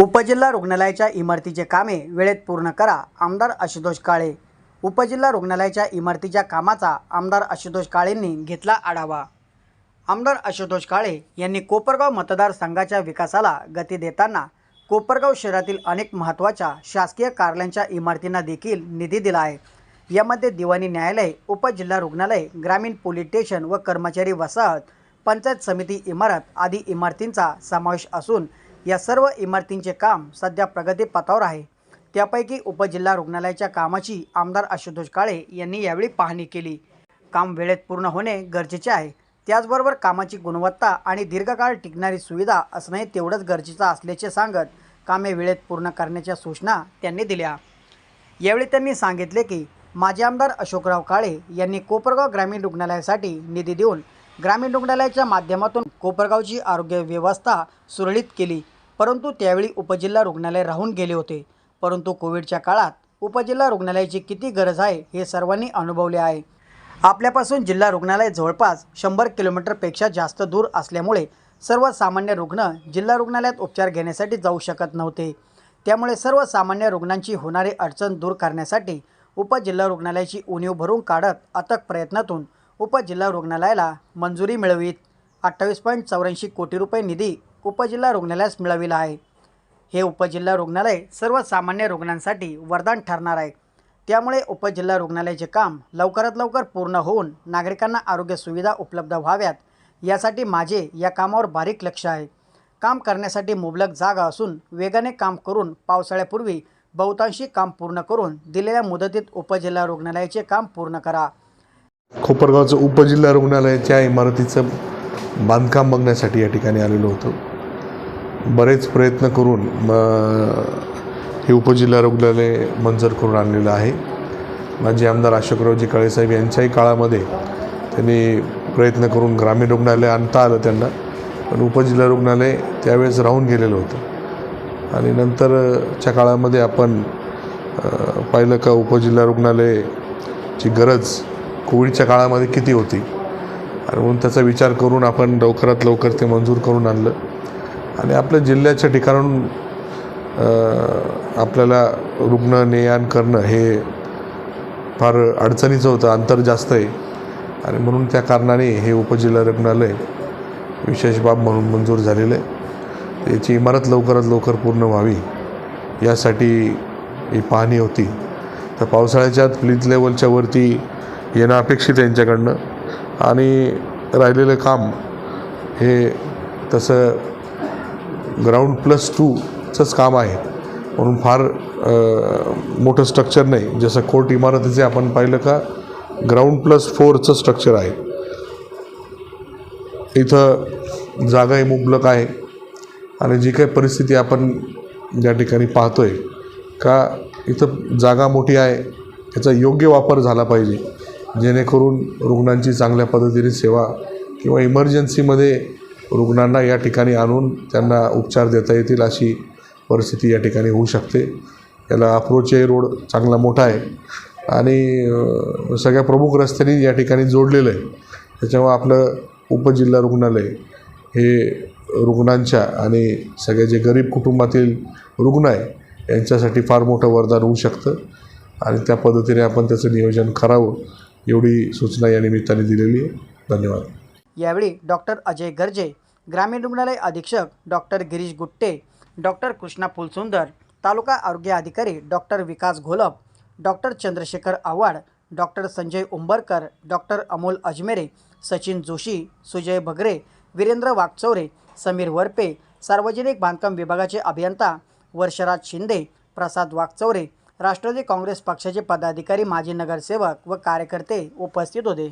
उपजिल्हा रुग्णालयाच्या इमारतीचे कामे वेळेत पूर्ण करा आमदार आशुतोष काळे. उपजिल्हा रुग्णालयाच्या इमारतीच्या कामाचा आमदार आशुतोष काळेंनी घेतला आढावा. आमदार आशुतोष काळे यांनी कोपरगाव मतदारसंघाच्या विकासाला गती देताना कोपरगाव शहरातील अनेक महत्त्वाच्या शासकीय कार्यालयांच्या इमारतींना देखील निधी दिला आहे. यामध्ये दिवाणी न्यायालय उपजिल्हा रुग्णालय ग्रामीण पोलीस स्टेशन व कर्मचारी वसाहत पंचायत समिती इमारत आदी इमारतींचा समावेश असून या सर्व इमारतींचे काम सध्या प्रगतीपथावर आहे. त्यापैकी उपजिल्हा रुग्णालयाच्या कामाची आमदार आशुतोष काळे यांनी यावेळी पाहणी केली. काम वेळेत पूर्ण होणे गरजेचे आहे. त्याचबरोबर कामाची गुणवत्ता आणि दीर्घकाळ टिकणारी सुविधा असणंही तेवढंच गरजेचं असल्याचे सांगत कामे वेळेत पूर्ण करण्याच्या सूचना त्यांनी दिल्या. यावेळी त्यांनी सांगितले की माजी आमदार अशोकराव काळे यांनी कोपरगाव ग्रामीण रुग्णालयासाठी निधी देऊन ग्रामीण रुग्णालयाच्या माध्यमातून कोपरगावची आरोग्य व्यवस्था सुरळीत केली. परंतु त्यावेळी उपजिल्हा रुग्णालय राहून गेले होते. परंतु कोविडच्या काळात उपजिल्हा रुग्णालयाची किती गरज आहे हे सर्वांनी अनुभवले आहे. आपल्यापासून जिल्हा रुग्णालय जवळपास शंभर किलोमीटरपेक्षा जास्त दूर असल्यामुळे सर्वसामान्य रुग्ण जिल्हा रुग्णालयात उपचार घेण्यासाठी जाऊ शकत नव्हते. त्यामुळे सर्वसामान्य रुग्णांची होणारी अडचण दूर करण्यासाठी उपजिल्हा रुग्णालयाची उणीव भरून काढत अथक प्रयत्नातून उपजिल्हा रुग्णालयाला मंजुरी मिळवीत. अठ्ठावीस पॉईंट चौऱ्याऐंशी कोटी रुपये निधी उपजिल्हा रुग्णालयास मिळविला आहे. हे उपजिल्हा रुग्णालय सर्वसामान्य रुग्णांसाठी वरदान ठरणार आहे. त्यामुळे उपजिल्हा रुग्णालयाचे काम लवकरात लवकर पूर्ण होऊन नागरिकांना आरोग्य सुविधा उपलब्ध व्हाव्यात यासाठी माझे या कामावर बारीक लक्ष आहे. काम करण्यासाठी मुबलक जागा असून वेगाने काम करून पावसाळ्यापूर्वी बहुतांशी काम पूर्ण करून दिलेल्या मुदतीत उपजिल्हा रुग्णालयाचे काम पूर्ण करा. खोपरगावचं उपजिल्हा रुग्णालयाच्या इमारतीचं बांधकाम बघण्यासाठी या ठिकाणी आलेलो होतो. बरेच प्रयत्न करून हे उपजिल्हा रुग्णालय मंजूर करून आणलेलं आहे. माजी आमदार अशोकरावजी काळेसाहेब यांच्याही काळामध्ये त्यांनी प्रयत्न करून ग्रामीण रुग्णालय आणता आलं त्यांना. पण उपजिल्हा रुग्णालय त्यावेळेस राहून गेलेलं होतं. आणि नंतरच्या काळामध्ये आपण पाहिलं का उपजिल्हा रुग्णालयाची गरज कोविडच्या काळामध्ये किती होती? आणि म्हणून त्याचा विचार करून आपण लवकरात लवकर ते मंजूर करून आणलं. आणि आपल्या जिल्ह्याच्या ठिकाणून आपल्याला रुग्ण ने आण करणं हे फार अडचणीचं होतं अंतर जास्त आहे. आणि म्हणून त्या कारणाने हे उपजिल्हा रुग्णालय विशेष बाब म्हणून मंजूर झालेलं आहे. याची इमारत लवकरात लवकर पूर्ण व्हावी यासाठी ही पाहणी होती. तर पावसाळ्याच्या प्लीज लेवलच्या वरती येणं अपेक्षित यांच्याकडनं. आणि राहिलेलं काम हे तसं ग्राउंड प्लस टूचंच काम आहे. म्हणून फार मोठं स्ट्रक्चर नाही. जसं कोर्ट इमारतीचे आपण पाहिलं का ग्राउंड प्लस फोरचं स्ट्रक्चर आहे. इथं जागा ही मुबलक आहे. आणि जी काही परिस्थिती आपण ज्या ठिकाणी पाहतो आहे का इथं जागा मोठी आहे याचा योग्य वापर झाला पाहिजे. जेणेकरून रुग्णांची चांगल्या पद्धतीने सेवा किंवा इमर्जन्सीमध्ये रुग्णांना या ठिकाणी आणून त्यांना उपचार देता येतील अशी परिस्थिती या ठिकाणी होऊ शकते. याला अप्रोच रोड चांगला मोठा आहे. आणि सगळ्या प्रमुख रस्त्यांनी या ठिकाणी जोडलेलं आहे. त्याच्यामुळं आपलं उपजिल्हा रुग्णालय हे रुग्णांच्या आणि सगळे जे गरीब कुटुंबातील रुग्ण आहे यांच्यासाठी फार मोठं वरदान होऊ शकतं. आणि त्या पद्धतीने आपण त्याचं नियोजन करावं एवढी सूचना या निमित्ताने दिलेली आहे. धन्यवाद. यावेळी डॉक्टर अजय गर्जे ग्रामीण रुग्णालय अधीक्षक डॉक्टर गिरीश गुट्टे डॉक्टर कृष्णा फुलसुंदर तालुका आरोग्य अधिकारी doctor Vikas Gholap doctor Chandrashekhar Awhad doctor Sanjay Umbarkar doctor Amol Ajmere Sachin Joshi Sujay Bhagare Virendra Wagchaure Sameer Varpe सार्वजनिक बांधकाम विभागाचे अभियंता वर्षराज शिंदे प्रसाद वागचौरे राष्ट्रवादी काँग्रेस पक्षाचे पदाधिकारी माजी नगरसेवक व कार्यकर्ते उपस्थित होते.